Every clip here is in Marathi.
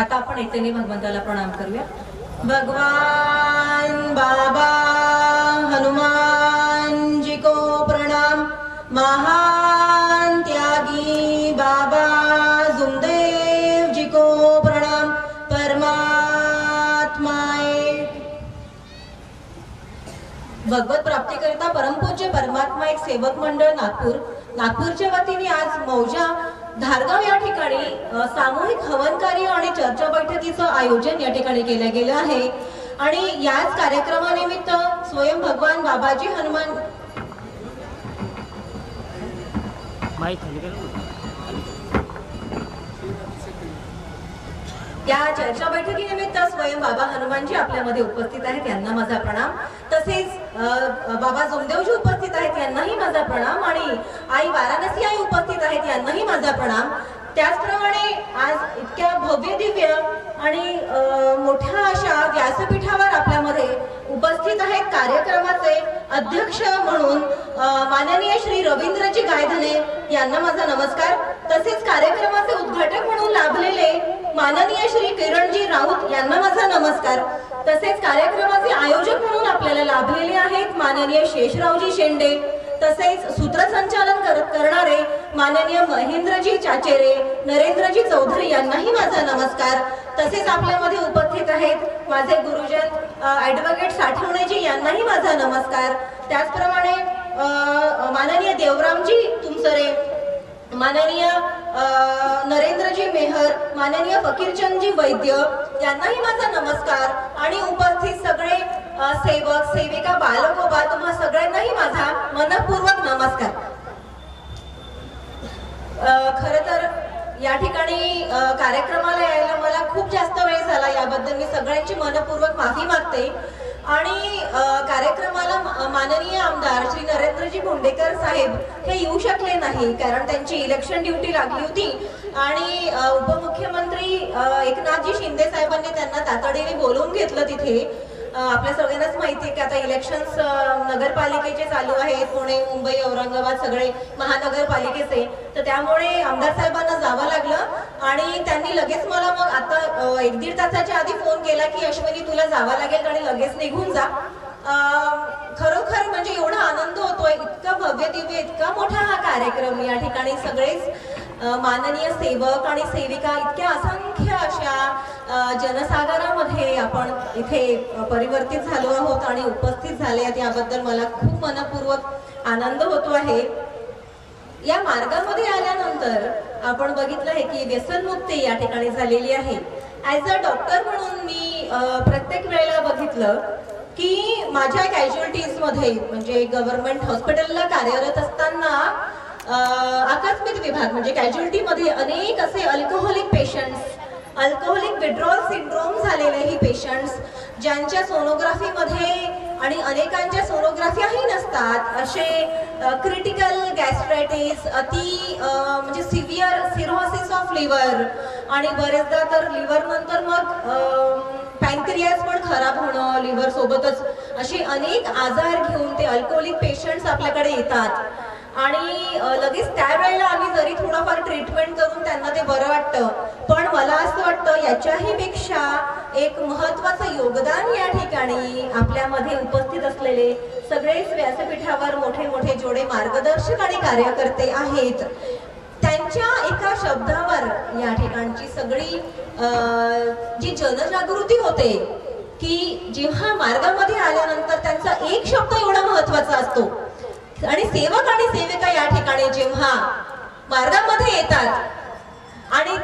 आता आपण येतेने भगवंताला प्रणाम करूया. भगवान बाबा हनुमान जी को प्रणाम. महान त्यागी बाबा जुमदेव जी को प्रणाम. परमात्माए. भगवत प्राप्तीकरिता परमपूज्य परमात्मा एक सेवक मंडळ नागपूर. नागपूरच्या वतीने आज मौजा धारगाव या ठिकाणी सामूहिक हवन कार्य आणि चर्चा बैठकीचं आयोजन या ठिकाणी केलं गेलं आहे. आणि याच कार्यक्रमानिमित्त स्वयं भगवान बाबाजी हनुमान या चर्चा बैठकीनिमित्त स्वयं बाबा हनुमानजी आपल्यामध्ये उपस्थित आहेत यांना माझा प्रणाम. तसेच बाबा जोमदेवजी उपस्थित आहेत यांनाही माझा प्रणाम. आणि आई वाराणसी आई उपस्थित आहेत. यांनाही माझा प्रणाम. त्याचप्रमाणे आज इतक्या भव्य दिव्य आणि मोठ्या अशा व्यासपीठावर आपल्यामध्ये उपस्थित आहेत कार्यक्रमाचे अध्यक्ष म्हणून माननीय श्री रवींद्रजी गायधने यांना माझा नमस्कार. तसेच कार्यक्रमाचे उद्घाटक म्हणून लाभलेले माननीय श्री किरणजी राऊत यांना माझा नमस्कार. तसेच कार्यक्रमाचे आयोजक म्हणून आपल्याला लाभलेले आहेत माननीय शेषरावजी शेंडे. तसेच सूत्रसंचालन कर- माननीय महेंद्रजी चाचेरे नरेंद्रजी चौधरी यांनाही माझा नमस्कार. तसेच आपल्यामध्ये उपस्थित आहेत माझे गुरुजन ऍडव्होकेट साठवणेजी यांनाही माझा नमस्कार. त्याचप्रमाणे माननीय देवरामजी तुमसरे माननीय नरेंद्रजी मेहर माननीय फकीरचंदजी वैद्य यांनाही माझा नमस्कार. आणि उपस्थित सगळे सेवक सेविका बालकोबा तुम्हा सगळ्यांनाही माझा मनपूर्वक नमस्कार. खर तर या ठिकाणी कार्यक्रमाला यायला मला खूप जास्त वेळ झाला. याबद्दल मी सगळ्यांची मनपूर्वक माफी मागते. आणि कार्यक्रमाला माननीय आमदार श्री नरेंद्रजी भोंडेकर साहेब हे येऊ शकले नाही कारण त्यांची इलेक्शन ड्युटी लागली होती. आणि उपमुख्यमंत्री एकनाथजी शिंदे साहेबांनी त्यांना तातडीने बोलवून घेतलं तिथे. आपल्या सगळ्यांनाच माहिती आहे की आता इलेक्शन्स नगरपालिकेचे चालू आहेत. पुणे मुंबई औरंगाबाद सगळे महानगरपालिकेचे. तर त्यामुळे आमदार साहेबांना जावं लागलं. आणि त्यांनी लगेच मला मग आता एक दीड तासाच्या आधी फोन केला की अश्विनी तुला जावं लागेल आणि लगेच निघून जा. खरोखर म्हणजे एवढा आनंद होतोय. इतका भव्य दिव्य इतका मोठा हा कार्यक्रम या ठिकाणी सगळेच माननीय सेवक आणि सेविका इतक्या असंख्य अशा जनसागरामध्ये आपण इथे परिवर्तित झालो आहोत आणि उपस्थित झाले आहेत याबद्दल मला खूप मनपूर्वक आनंद होतो आहे. या मार्गामध्ये आल्यानंतर आपण बघितलं आहे की व्यसनमुक्ती या ठिकाणी झालेली आहे. ॲज अ डॉक्टर म्हणून मी प्रत्येक वेळेला बघितलं की माझ्या कॅज्युअलिटीजमध्ये म्हणजे गव्हर्नमेंट हॉस्पिटलला कार्यरत असताना आकस्मिक विभाग म्हणजे कॅज्युअलिटीमध्ये अनेक असे alcoholic patients alcoholic withdrawal syndrome झालेलेही patients ज्यांच्या सोनोग्राफीमध्ये आणि अनेकांच्या सोनोग्राफ्याही नसतात असे क्रिटिकल गॅस्ट्रायटिस अति म्हणजे सिव्हिअर सिरोसिस ऑफ लिव्हर आणि बरेचदा तर लिव्हर नंतर मग पॅनक्रियास पण खराब होणं लिव्हर सोबतच असे अनेक आजार घेऊन ते अल्कोहोलिक पेशंट्स आपल्याकडे येतात. आणि लगेच त्यावेळेला आम्ही जरी थोडंफार ट्रीटमेंट करून त्यांना ते बरं वाटतं पण मला असं वाटतं याच्याही पेक्षा एक महत्वाचं योगदान या ठिकाणी आपल्यामध्ये उपस्थित असलेले सगळेच व्यासपीठावर मोठे मोठे जोडे मार्गदर्शक आणि कार्यकर्ते आहेत. त्यांच्या एका शब्दावर या ठिकाणची सगळी जी जनजागृती होते की जेव्हा मार्गामध्ये आल्यानंतर त्यांचा एक शब्द एवढा महत्त्वाचा असतो आणि सेवक आणि सेविका या ठिकाणी जेव्हा मार्गामध्ये येतात आणि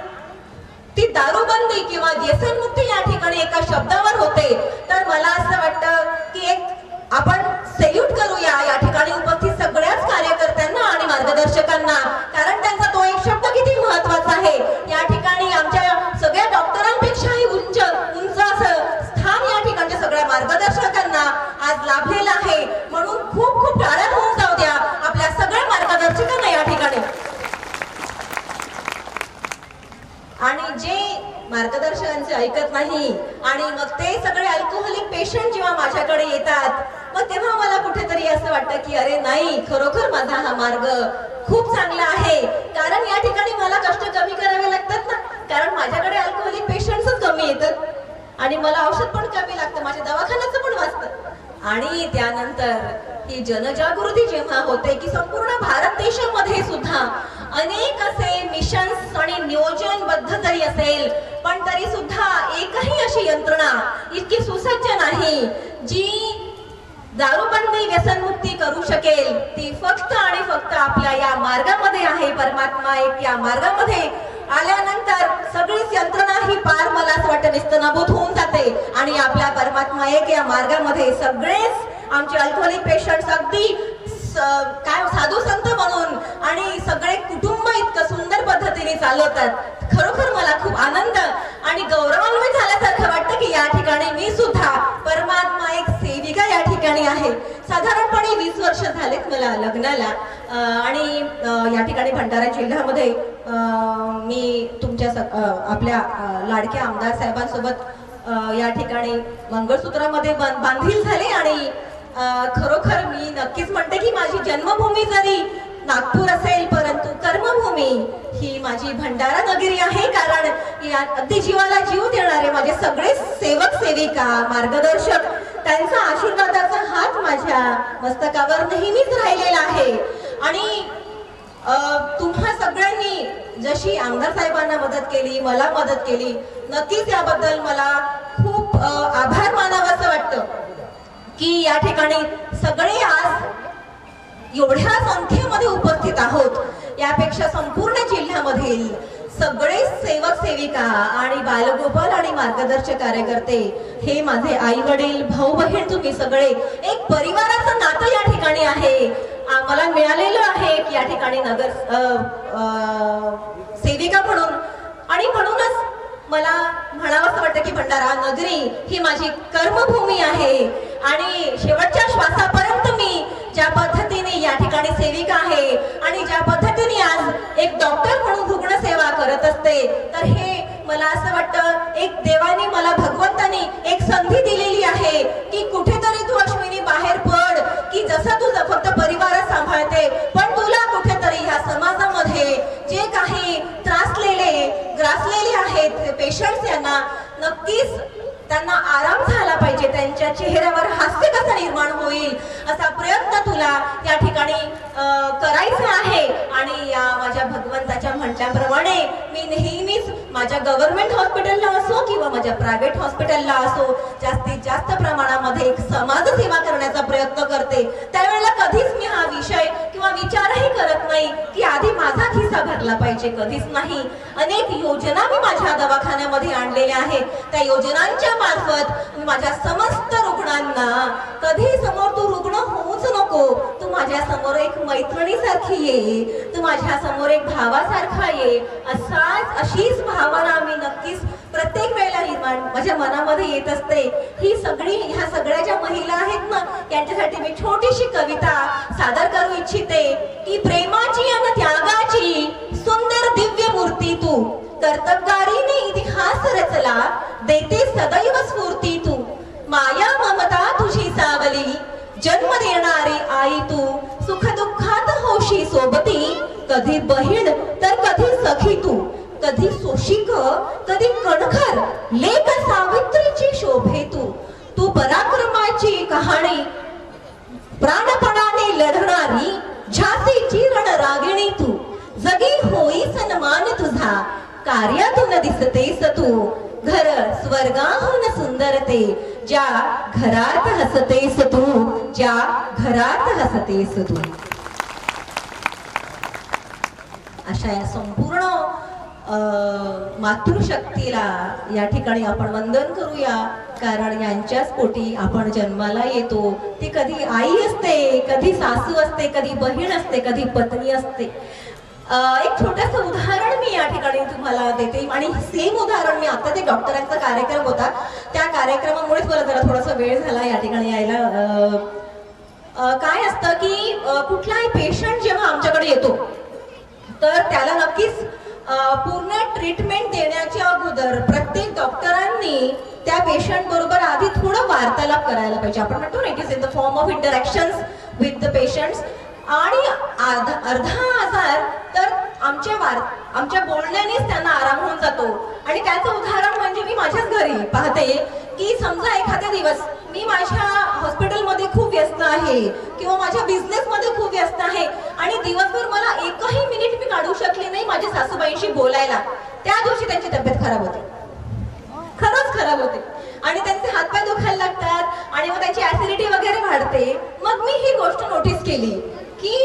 ती दारूबंदी किंवा व्यसनमुक्ती या ठिकाणी एका शब्दावर होते तर मला असं वाटतं की एक नाही. आणि मग ते सगळे अल्कोहोलिक पेशंट जेव्हा माझ्याकडे येतात मग तेव्हा मला कुठेतरी असं वाटतं की अरे नाही खरोखर माझा हा मार्ग खूप चांगला आहे. कारण या ठिकाणी मला कष्ट कमी करावे लागतात ना. कारण माझ्याकडे अल्कोहोलिक पेशंट्सच आणि मला औषध पण कमी लागतं माझ्या दवाखान्याचं पण वाचतं. आणि त्यानंतर ही जनजागृती जेव्हा होते की संपूर्ण भारत देशामध्ये सुद्धा अनेक असे मिशन्स आणि नियोजनबद्ध तरी असेल पण तरी सुद्धा एकही अशी यंत्रणा इतकी सुसज्ज नाही. जी दारूबंदी व्यसनमुक्ती करू शकेल ती फक्त आणि फक्त आपल्या या मार्गामध्ये आहे. परमात्मा एक या मार्गामध्ये आल्यानंतर सगळीच यंत्रणा ही पार मला असं वाटतं निस्तनाभूत होऊन जाते. आणि आपल्या परमात्मा एक या मार्गामध्ये सगळेच आमचे अल्कोहोलिक पेशंट अगदी काय हो, साधू संत म्हणून आणि सगळे कुटुंब इतकं सुंदर पद्धतीने चालवतात. खरोखर मला खूप आनंद आणि गौरव मी सुद्धा परमात्मा एक सेविका या ठिकाणी आहे साधारणपणे वीस वर्ष झालेत मला लग्नाला. आणि या ठिकाणी भंडारा जिल्ह्यामध्ये मी तुमच्या स- आपल्या लाडक्या आमदार साहेबांसोबत या ठिकाणी मंगळसूत्रामध्ये बांधील झाले आणि खरोखर मी नक्कीच म्हणते की माझी जन्मभूमी जरी नागपूर असेल परंतु कर्मभूमी ही माझी भंडारा नगरी आहे कारण या अगदी जीवाला जीव देणारे माझे सगळे सेवक सेविका मार्गदर्शक त्यांचा आशीर्वादाचा हात माझ्या मस्तकावर नेहमीच राहिलेला आहे. आणि तुम्हा सगळ्यांनी जशी आमदार साहेबांना मदत केली मला मदत केली नक्कीच याबद्दल मला खूप आभार मानावं वाटतं. की या ठिकाणी सगळे आज एवढ्या संख्येमध्ये उपस्थित आहोत. यापेक्षा संपूर्ण जिल्ह्यामधील सगळे सेवक सेविका आणि बालगोपाल आणि मार्गदर्शक कार्यकर्ते हे माझे आई वडील भाऊ बहीण तुम्ही सगळे एक परिवाराचं नातं या ठिकाणी आहे. आम्हाला मिळालेलं आहे की या ठिकाणी नगर सेविका म्हणून. आणि म्हणूनच मला म्हणावंसं वाटतं की भंडारा नगरी ही माझी कर्मभूमी आहे. आणि शेवटच्या श्वासापर्यंत मी ज्या पद्धतीने या ठिकाणी सेविका आहे आणि ज्या पद्धतीने आज एक डॉक्टर म्हणून रुग्ण सेवा करत असते तर हे मला असं वाटतं एक देवाने मला भगवंताने एक संधी दिलेली आहे की कुठेतरी तू अश्विनी बाहेर पड की जसं तू फक्त परिवार सांभाळते पण तुला कुठेतरी ह्या समाजामध्ये जे काही त्रासलेले ग्रासलेले आहेत पेशंट्स यांना नक्कीच त्यांना आराम झाला पाहिजे त्यांच्या चेहऱ्यावर हास्य कसं निर्माण होईल असा प्रयत्न तुला या ठिकाणी अं, करायचा आहे. आणि या माझ्या भगवंताच्या म्हटल्याप्रमाणे मी नेहमी माझ्या गव्हर्नमेंट हॉस्पिटलला असो किंवा माझ्या प्रायव्हेट हॉस्पिटलला असो जास्तीत जास्त प्रमाणामध्ये एक समाजसेवा करण्याचा प्रयत्न करते. त्यावेळेला कधीच मी हा विषय किंवा विचारही करत नाही की आधी माझा खिस्सा भरला पाहिजे कधीच नाही. अनेक योजना मी माझ्या दवाखान्यामध्ये आणलेल्या आहेत. त्या योजनांच्या मार्फत मी माझ्या समस्त रुग्णांना कधी समोर तू रुग्ण होऊच नको तू माझ्यासमोर एक मैत्रिणीसारखी ये तू माझ्यासमोर एक भावासारखा ये असाच अशीच भावना आम्ही नक्कीच प्रत्येक वेळेला निर्माण माझ्या मनामध्ये येत असते. ही सगळी ह्या सगळ्या ज्या महिला आहेत ना त्यांच्यासाठी मी छोटीशी कविता सादर करू इच्छिते. की प्रेमाची आणि त्यागाची सुंदर दिव्य मूर्ती तू. कर्तबगारीने इतिहास रचला देते सदैव स्फूर्ती तू. माया ममता तुझी सावली जन्म देणारी आई तू. कधी सोशिंग कधी कणखर लेख सावित्रीची शोभे तू. तू पराक्रमाची कहाणी प्राणपणाने लढणारी झासीची रणरागिणी तू. जगी होई सन्मान तुझा कार्यातून दिसतेस तू. घर स्वर्गाहून सुंदरते ज्या घरात हसतेस तू ज्या घरात हसतेस तू. अशा या संपूर्ण मातृशक्तीला या ठिकाणी आपण वंदन करूया. कारण यांच्याच पोटी आपण जन्माला येतो. ती कधी आई असते कधी सासू असते कधी बहीण असते कधी पत्नी असते. एक छोटस उदाहरण मी या ठिकाणी तुम्हाला देते. आणि सेम उदाहरण मी आता ते डॉक्टरांचा कार्यक्रम होता. त्या कार्यक्रमामुळेच मला जरा थोडासा वेळ झाला या ठिकाणी यायला. काय असतं की कुठलाही पेशंट जेव्हा आमच्याकडे येतो तर त्याला नक्कीच पूर्ण ट्रीटमेंट देण्याच्या अगोदर प्रत्येक डॉक्टरांनी त्या पेशंट बरोबर आधी थोडं वार्तालाप करायला पाहिजे. आपण म्हणतो ना it is in the form of interaction with the patient आणि अर्धा आजार तर आमच्या वार आमच्या बोलण्यानेच त्यांना आराम होऊन जातो. आणि त्याचं उदाहरण म्हणजे मी माझ्याच घरी पाहते की समजा एखादा दिवस मी माझ्या हॉस्पिटलमध्ये खूप व्यस्त आहे किंवा माझ्या बिझनेसमध्ये खूप व्यस्त आहे आणि दिवसभर मला एकही मिनिट मी काढू शकले नाही माझ्या सासूबाईंशी बोलायला त्या दिवशी त्यांची तब्येत खराब होते. खरंच खराब होते. आणि त्यांचे हातपाय दुखायला लागतात आणि मग त्यांची ऍसिडिटी वगैरे वाढते. मग मी ही गोष्ट नोटीस केली की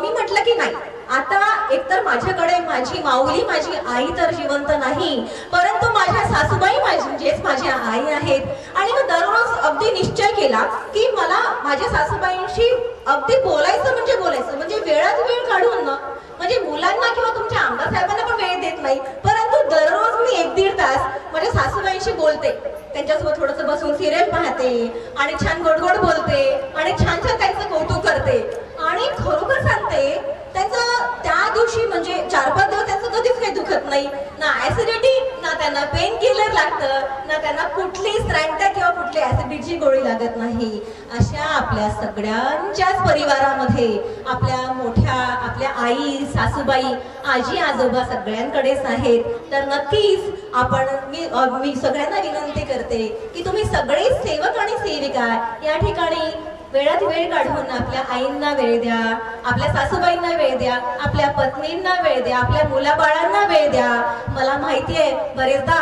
मी म्हटलं की नाही आता एकतर माझ्याकडे माझी माऊली माझी आई तर जिवंत नाही परंतु माझ्या सासूबाई माझी माझ्या आई आहेत. आणि मग दररोज अगदी निश्चय केला की मला माझ्या सासूबाईंशी अगदी बोलायचं म्हणजे बोलायचं. म्हणजे वेळात वेळ काढून ना म्हणजे मुलांना किंवा तुमच्या आमदार साहेबांना पण वेळ देत नाही परंतु दररोज मी एक दीड तास माझ्या सासूबाईंशी बोलते. त्यांच्यासोबत थोडंसं बसून सिरियल पाहते आणि छान गोडगोड बोलते आणि छान छान त्यांचं कौतुक करते. आणि खरोखर सांगते त्यांचं त्या दिवशी म्हणजे चार पाच दिवस त्यांचं कधीच काही दुखत नाही. ना ऍसिडिटी ना त्यांना पेन किलर लागतं ना त्यांना कुठली स्ट्रँटा किंवा कुठली ऍसिडिटीची गोळी लागत नाही. अशा आपल्या सगळ्यांच्याच परिवारामध्ये आपल्या मोठ्या आपल्या आई सासूबाई आजी आजोबा सगळ्यांकडेच आहेत. तर नक्कीच आपण मी मी सगळ्यांना विनंती करते की तुम्ही सगळे सेवक आणि सेविका या ठिकाणी वेळात वेळ काढून आपल्या आईंना वेळ द्या आपल्या सासूबाईंना वेळ द्या आपल्या पत्नींना वेळ द्या आपल्या मुलाबाळांना वेळ द्या. मला माहिती आहे बरेचदा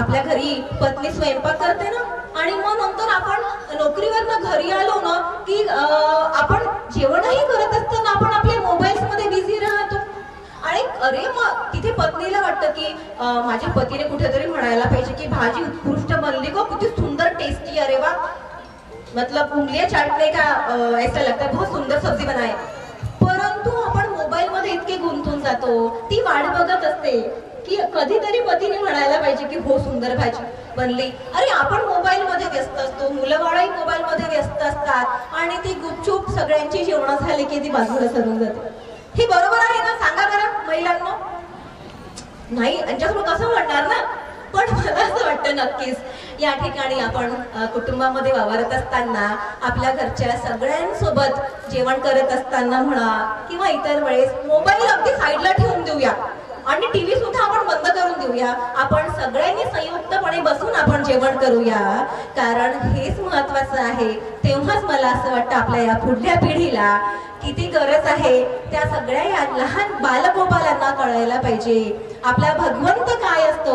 आपल्या घरी पत्नी स्वयंपाक करते ना आणि मग नंतर आपण नोकरीवरनं घरी आलो ना की आपण जेवणही करत असताना आपण आपल्या मोबाईल्समध्ये बिझी राहतो. आणि अरे मग तिथे पत्नीला वाटतं की माझ्या पतीने कुठेतरी म्हणायला पाहिजे की भाजी उत्कृष्ट बनली गो किती सुंदर टेस्टी अरे वा. मतलब उंगलियां चाटने का ऐसा लगता. है बहुत सुंदर सब्जी बनाए परंतु आपण मोबाईल मध्ये इतके गुंतून जातो ती वाट बघत असते की कधीतरी पतीने म्हणायला पाहिजे की हो सुंदर भाजी बनली. अरे आपण मोबाईल मध्ये व्यस्त असतो मुलं बाळाही मोबाईल मध्ये व्यस्त असतात आणि ती गुपचूप सगळ्यांची जेवण झाली की ती बाजूला सरून जाते. हे बरोबर आहे ना सांगा बरं महिलांना. नाही यांच्यासमोर कसं म्हणणार ना पण मला असं वाटतं नक्कीच या ठिकाणी आपण कुटुंबामध्ये वावरत असताना आपल्या घरच्या सगळ्यांसोबत जेवण करत असताना म्हणा किंवा इतर वेळेस मोबाईल अगदी साईडला ठेवून देऊया. आणि टीव्ही सुद्धा आपण बंद करून देऊया. आपण सगळ्यांनी संयुक्तपणे बसून आपण जेवण करूया. कारण हेच महत्वाचं आहे. तेव्हाच मला असं वाटतं आपल्या या पुढल्या पिढीला किती गरज आहे त्या सगळ्या या लहान बालगोपालांना कळायला पाहिजे. आपला भगवंत काय असतो?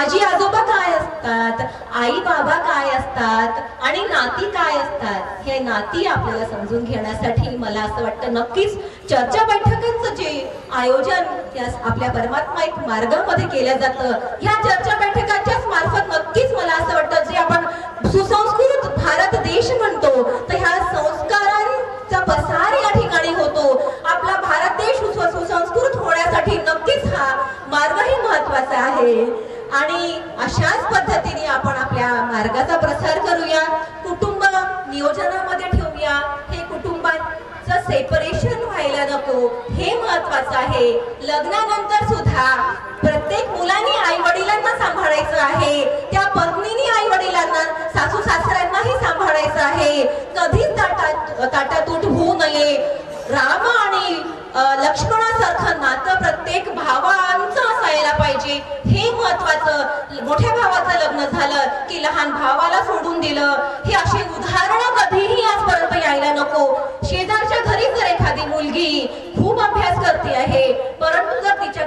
आजी आजोबा काय असतात? आई बाबा काय असतात? आणि नाती काय असतात? हे नाती आपल्याला समजून घेण्यासाठी मला असं वाटतं नक्कीच चर्चा बैठकांचं जे आयोजन या आपल्या परमात्मा एक मार्गामध्ये केलं जातं ह्या चर्चा बैठकांच्याच मार्फत नक्कीच मला असं वाटतं जे आपण सुसंस्कृत भारत देश म्हणतो तर ह्या संस्कारांचा पसार या हो. आपला भारत देश सुसंस्कृत होण्यासाठी नक्कीच हा मार्गही महत्त्वाचा आहे. आणि अशाच पद्धतीने आपण आपल्या मार्गाचा प्रसार करूया. कुटुंब नियोजनामध्ये ठेवूया. हे कुटुंबाचं सेपरेशन व्हायला नको. हे महत्वाचं आहे. लग्नानंतर सुद्धा प्रत्येक मुलांनी आई वडिलांना सांभाळायचं आहे. त्या पत्नीने करायचं आहे. कधीच ताटा ताटातूट होऊ नये. राम आणि लक्ष्मणासारखं नातं प्रत्येक भावांचं असायला पाहिजे. हे महत्वाचं मोठ्या भावाचं लग्न झालं की लहान भावाला सोडून दिलं. हे अशी उदाहरणं कधीही आजपर्यंत यायला नको. शेजारच्या घरी जर एखादी मुलगी खूप अभ्यास करते आहे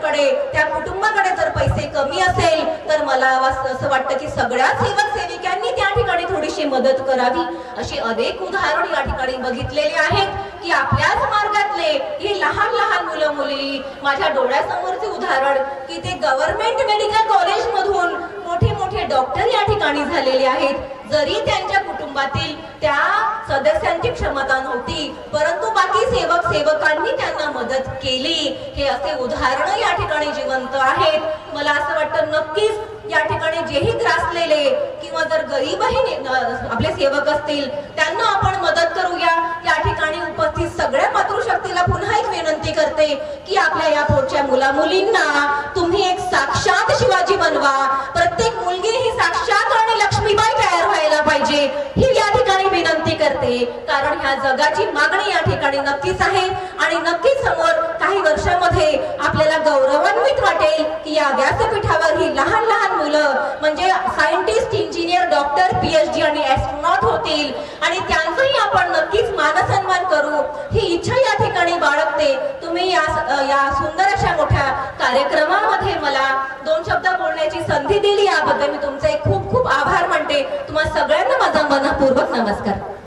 परंतु त्या कुटुंबाकडे जर पैसे कमी असेल तर मला असं वाटतं की सगळ्या सेवक सेविकांनी त्या ठिकाणी थोडीशी मदत करावी. अशी अनेक उदाहरण या ठिकाणी बघितलेली आहेत की आपल्याच मार्गातले ही लहान लहान मुलं मुली माझ्या डोळ्यासमोरचे उदाहरण की ते गव्हर्नमेंट मेडिकल कॉलेज मधून मोठे मोठे डॉक्टर या ठिकाणी झालेले आहेत. जरी त्यांच्या कुटुंबातील त्या सदस्यांची क्षमता नव्हती परंतु सेवक सेवकांनी त्यांना मदत केली. हे असे उदाहरण या ठिकाणी जिवंत आहेत. मला असं वाटतं नक्कीच या ठिकाणी जेही त्रासलेले किंवा जर गरीबही आपले सेवक असतील त्यांना आपण मदत करूया. या ठिकाणी उपस्थित सगळ्या मातृशक्तीला पुन्हा एक विनंती करते की आपल्या या पोटच्या मुला मुलींना तुम्ही एक साक्षात शिवाजी बनवा. प्रत्येक मुलगी ही साक्षात आणि लक्ष्मीबाई तयार व्हायला पाहिजे. ही या ठिकाणी विनंती करते. कारण ह्या जगाची मागणी या ठिकाणी नक्कीच आहे. आणि नक्कीच समोर काही वर्षामध्ये आपल्याला गौरवान्वित वाटेल की या व्यासपीठावर ही लहान लहान मुलं म्हणजे सायंटिस्ट इंजिनियर डॉक्टर पीएचडी आणि ऍस्ट्रॉनॉट होतील. आणि त्यांचाही आपण नक्कीच मानसन्मान करू. ही इच्छा या ठिकाणी बाळगते. तुम्ही या या सुंदर अशा मोठ्या कार्यक्रमामध्ये मला दोन शब्द बोलण्याची संधी दिली. याबद्दल मी तुमचे खूप खूप आभार मानते. तुम्हाला सगळ्यांना माझा मनपूर्वक नमस्कार. Oscar.